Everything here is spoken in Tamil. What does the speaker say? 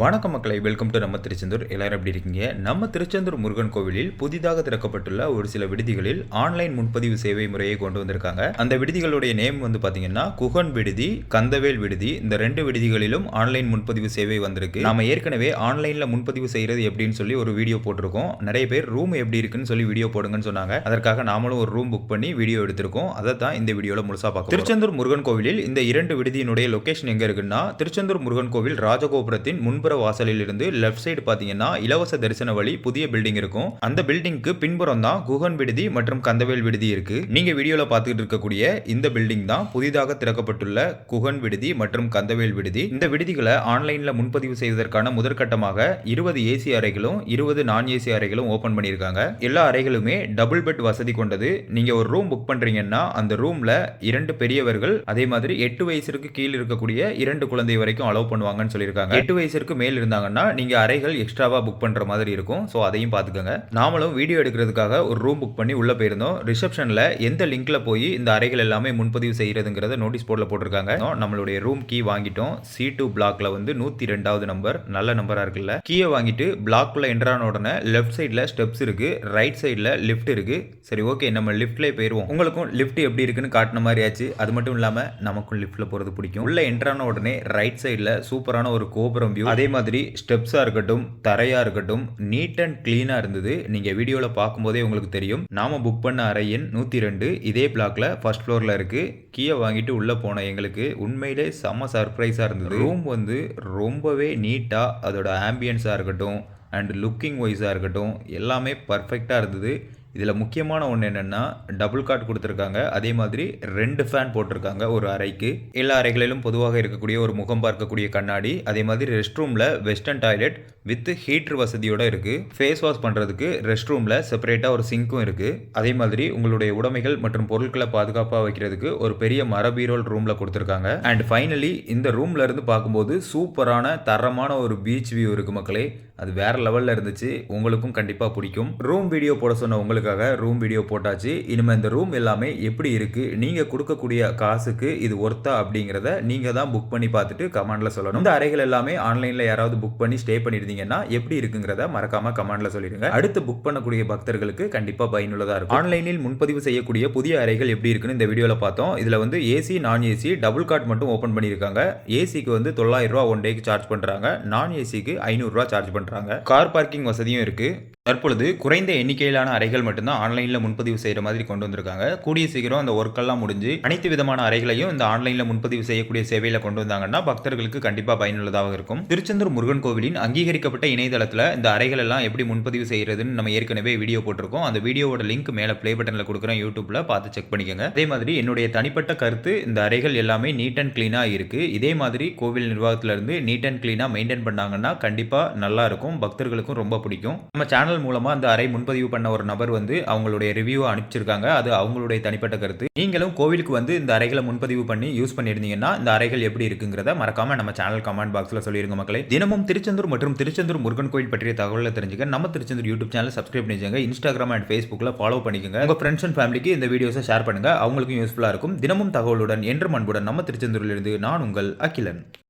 வணக்கம் மக்களை வெல்கம் டு நம்ம திருச்செந்தூர். எல்லாரும் எப்படி இருக்கீங்க? நம்ம திருச்செந்தூர் முருகன் கோவிலில் புதிதாக திறக்கப்பட்டுள்ள ஒரு சில விடுதிகளில் ஆன்லைன் முன்பதிவு சேவை முறையை கொண்டு வந்திருக்காங்க. அந்த விடுதிகளுடைய நேம் வந்து பாத்தீங்கன்னா குகன் விடுதி கந்தவேல் விடுதி. இந்த ரெண்டு விடுதிகளிலும் ஆன்லைன் முன்பதிவு சேவை வந்திருக்கு. நாம ஏற்கனவே ஆன்லைன்ல முன்பதிவு செய்யறது எப்படின்னு சொல்லி ஒரு வீடியோ போட்டிருக்கோம். நிறைய பேர் ரூம் எப்படி இருக்குன்னு சொல்லி வீடியோ போடுங்கன்னு சொன்னாங்க. அதற்காக நாமளும் ஒரு ரூம் புக் பண்ணி வீடியோ எடுத்திருக்கோம். அதை தான் இந்த வீடியோல முழுசா பார்க்க திருச்செந்தூர் முருகன் கோவிலில் இந்த இரண்டு விடுதியினுடைய லொகேஷன் எங்க இருக்குன்னா திருச்செந்தூர் முருகன் கோவில் ராஜகோபுரத்தின் முன்புற வாசலில் இருந்து லெஃப்ட் சைடு பாத்தீங்கன்னா இலவச தரிசன வழி புதிய பில்டிங் இருக்கும். அந்த பில்டிங்க்கு பின்புறம் தான் குகன் விடுதி மற்றும் கந்தவேல் விடுதி இருக்கு. நீங்க வீடியோல பார்த்துக்கிட்டு இருக்கக்கூடிய இந்த பில்டிங் தான் புதிதாக திறக்கப்பட்டுள்ள குகன் விடுதி மற்றும் கந்தவேல் விடுதி. இந்த விடுதிகளை ஆன்லைன்ல முன்பதிவு செய்வதற்கான முதற்கட்டமாக இருபது ஏசி அறைகளும் இருபது நான் ஏசி அறைகளும் ஓபன் பண்ணியிருக்காங்க. எல்லா அறைகளுமே டபுள் பெட் வசதி கொண்டது. நீங்க ஒரு ரூம் புக் பண்றீங்கன்னா அந்த ரூம்ல இரண்டு பெரியவர்கள் அதே மாதிரி எட்டு வயசுக்கு கீழ் இருக்கக்கூடிய இரண்டு குழந்தை வரைக்கும் அலோவ் பண்ணுவாங்கன்னு சொல்லியிருக்காங்க. எட்டு மேல் இருந்தாங்கன்னா நீங்க அறைகள் எக்ஸ்ட்ராவாக புக் பண்ணுற மாதிரி இருக்கும். ஸோ அதையும் பார்த்துக்கோங்க. நாமளும் வீடியோ எடுக்கிறதுக்காக ஒரு ரூம் புக் பண்ணி உள்ளே போயிருந்தோம். ரிசப்ஷனில் எந்த லிங்க்கில் போய் இந்த அறைகள் எல்லாமே முன்பதிவு செய்கிறதுங்கிறத நோட்டீஸ் போர்டில் போட்டிருக்காங்க. நம்மளுடைய ரூம் கீ வாங்கிட்டோம். சி டூ பிளாக்ல வந்து நூத்தி ரெண்டாவது நம்பர் நல்ல நம்பராக இருக்குல்ல. கீயை வாங்கிட்டு பிளாக்குள்ள என்ட்ரான உடனே லெஃப்ட் சைடில் ஸ்டெப்ஸ் இருக்கு. ரைட் சைடில் லிஃப்ட் இருக்கு. சரி ஓகே நம்ம லிஃப்ட்லேயே போயிருவோம். உங்களுக்கும் லிஃப்ட் எப்படி இருக்குன்னு காட்டின மாதிரி ஆச்சு. அது மட்டும் இல்லாமல் நமக்கும் லிஃப்ட்டில் போகிறது பிடிக்கும். உள்ள என்ட்ரான உடனே ரைட் சைடில் சூப்பரான ஒரு கோபுரம் வியூ அதே மாதிரி ஸ்டெப்ஸாக இருக்கட்டும் தரையாக இருக்கட்டும் நீட் அண்ட் க்ளீனாக இருந்தது. நீங்கள் வீடியோவில் பார்க்கும்போதே உங்களுக்கு தெரியும். நாம புக் பண்ண அறையின் நூற்றி ரெண்டு இதே பிளாக்ல ஃபர்ஸ்ட் ஃப்ளோரில் இருக்குது கீயை வாங்கிட்டு உள்ளே போன எங்களுக்கு உண்மையிலே செம்ம சர்ப்ரைஸாக இருந்தது. ரூம் வந்து ரொம்பவே நீட்டாக அதோட ஆம்பியன்ஸாக இருக்கட்டும் அண்ட் லுக்கிங் வைஸாக இருக்கட்டும் எல்லாமே பர்ஃபெக்டாக இருந்தது. இதில் முக்கியமான ஒன்று என்னென்னா டபுள் காட் கொடுத்துருக்காங்க. அதே மாதிரி ரெண்டு ஃபேன் போட்டிருக்காங்க ஒரு அறைக்கு. எல்லா அறைகளிலும் பொதுவாக இருக்கக்கூடிய ஒரு முகம் பார்க்கக்கூடிய கண்ணாடி. அதே மாதிரி ரெஸ்ட் ரூமில் வெஸ்டர்ன் டாய்லெட் வித் ஹீட்ரு வசதியோடு இருக்குது ஃபேஸ் வாஷ் பண்ணுறதுக்கு ரெஸ்ட் ரூமில் செப்பரேட்டாக ஒரு சிங்க்கும் இருக்குது அதே மாதிரி உங்களுடைய உடைமைகள் மற்றும் பொருட்களை பாதுகாப்பாக வைக்கிறதுக்கு ஒரு பெரிய மரபீரோல் ரூமில் கொடுத்துருக்காங்க. அண்ட் ஃபைனலி இந்த ரூம்ல இருந்து பார்க்கும்போது சூப்பரான தரமான ஒரு பீச் வியூ இருக்குது மக்களே. அது வேற லெவலில் இருந்துச்சு. உங்களுக்கும் கண்டிப்பாக பிடிக்கும். ரூம் வீடியோ போட சொன்ன உங்களுக்காக ரூம் வீடியோ போட்டாச்சு. இனிமேல் இந்த ரூம் எல்லாமே எப்படி இருக்குது நீங்கள் கொடுக்கக்கூடிய காசுக்கு இது ஒர்த்தா அப்படிங்கிறத நீங்கள் தான் புக் பண்ணி பார்த்துட்டு கமெண்டில் சொல்லணும். இந்த அறைகள் எல்லாமே ஆன்லைனில் யாராவது புக் பண்ணி ஸ்டே பண்ணியிருந்தீங்கன்னா எப்படி இருக்குங்கிறத மறக்காமல் கமெண்டில் சொல்லிடுங்க. அடுத்து புக் பண்ணக்கூடிய பக்தர்களுக்கு கண்டிப்பாக பயனுள்ளதாக இருக்கும். ஆன்லைனில் முன்பதிவு செய்யக்கூடிய புதிய அறைகள் எப்படி இருக்குன்னு இந்த வீடியோவில் பார்த்தோம். இதில் வந்து ஏசி நான் ஏசி டபுள் காட் மட்டும் ஓப்பன் பண்ணியிருக்காங்க. ஏசிக்கு வந்து தொள்ளாயிரம் ரூபா ஒன் டேக்கு சார்ஜ் பண்ணுறாங்க நான் ஏசிக்கு ஐநூறுரூவா சார்ஜ் பண்ணுறாங்க கார் பார்க்கிங் வசதியும் இருக்குது தற்பொழுது குறைந்த எண்ணிக்கையிலான அறைகள் மட்டும்தான் ஆன்லைனில் முன்பதிவு செய்கிற மாதிரி கொண்டு வந்திருக்காங்க. கூடிய சீக்கிரம் அந்த ஒர்க்கெல்லாம் முடிஞ்சு அனைத்து விதமான அறைகளையும் இந்த ஆன்லைனில் முன்பதிவு செய்யக்கூடிய சேவையில் கொண்டு வந்தாங்கன்னா பக்தர்களுக்கு கண்டிப்பாக பயனுள்ளதாக இருக்கும். திருச்செந்தூர் முருகன் கோவிலின் அங்கீகரிக்கப்பட்ட இணையதளத்தில் இந்த அறைகள் எல்லாம் எப்படி முன்பதிவு செய்கிறதுன்னு நம்ம ஏற்கனவே வீடியோ போட்டிருக்கோம். அந்த வீடியோவோட லிங்க் மேலே ப்ளே பட்டனில் கொடுக்குறேன் யூடியூப்பில் பார்த்து செக் பண்ணிக்கோங்க. அதே மாதிரி என்னுடைய தனிப்பட்ட கருத்து இந்த அறைகள் எல்லாமே நீட் அண்ட் க்ளீனாக இருக்குது இதே மாதிரி கோவில் நிர்வாகத்திலிருந்து நீட் அண்ட் க்ளீனாக மெயின்டைன் பண்ணாங்கன்னா கண்டிப்பாக நல்லா இருக்கும். பக்தர்களுக்கும் ரொம்ப பிடிக்கும். நம்ம சேனல் மூலமாக அந்த அறை முன்பதிவு பண்ண ஒரு நபர் வந்து அவங்களுடைய ரிவ்யூவை அனுப்பிச்சிருக்காங்க. அது அவங்களுடைய தனிப்பட்ட கருத்து. நீங்களும் கோவிலுக்கு வந்து இந்த அறைகளை முன்பதிவு பண்ணி யூஸ் பண்ணியிருந்தீங்கன்னா இந்த அறைகள் எப்படி இருக்குங்கிறத மறக்காம நம்ம சேனல் கமெண்ட் பாக்ஸில் சொல்லிருங்க மக்களை. தினமும் திருச்செந்தூர் மற்றும் திருச்செந்தூர் முருகன் கோயில் பற்றிய தகவலை தெரிஞ்சுக்க நம்ம திருச்செந்தூர் யூடியூப் சேனல் சப்ஸ்கிரைப் பண்ணிச்சுங்க இன்ஸ்டாகிராம் அண்ட் ஃபேஸ்புக்கில் ஃபாலோ பண்ணிக்கோங்க. உங்கள் ஃப்ரெண்ட்ஸ் அண்ட் ஃபேமிலிக்கு இந்த வீடியோஸை ஷேர் பண்ணுங்க. அவங்களுக்கும் யூஸ்ஃபுல்லாக இருக்கும். தினமும் தகவலுடன் என்று அன்புடன் நம்ம திருச்செந்தூரிலிருந்து நான் உங்கள் அகிலன்.